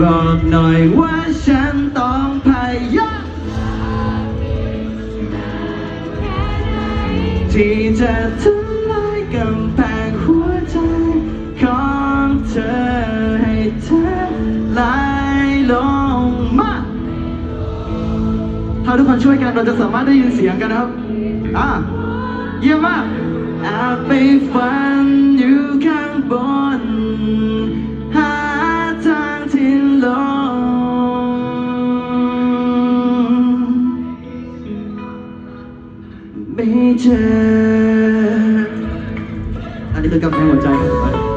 บอกหน่อยว่าฉันต้องพยายามที่จะทำลายกำแพงหัวใจของเธอให้เธอลายลงมา ถ้าทุกคนช่วยกันเราจะสามารถได้ยินเสียงกันนะครับ อะ เยี่ยมมากแอบไปฝันอยู่ข้างบน ไม่เจออันนี้คือกำแพงหัวใจของผม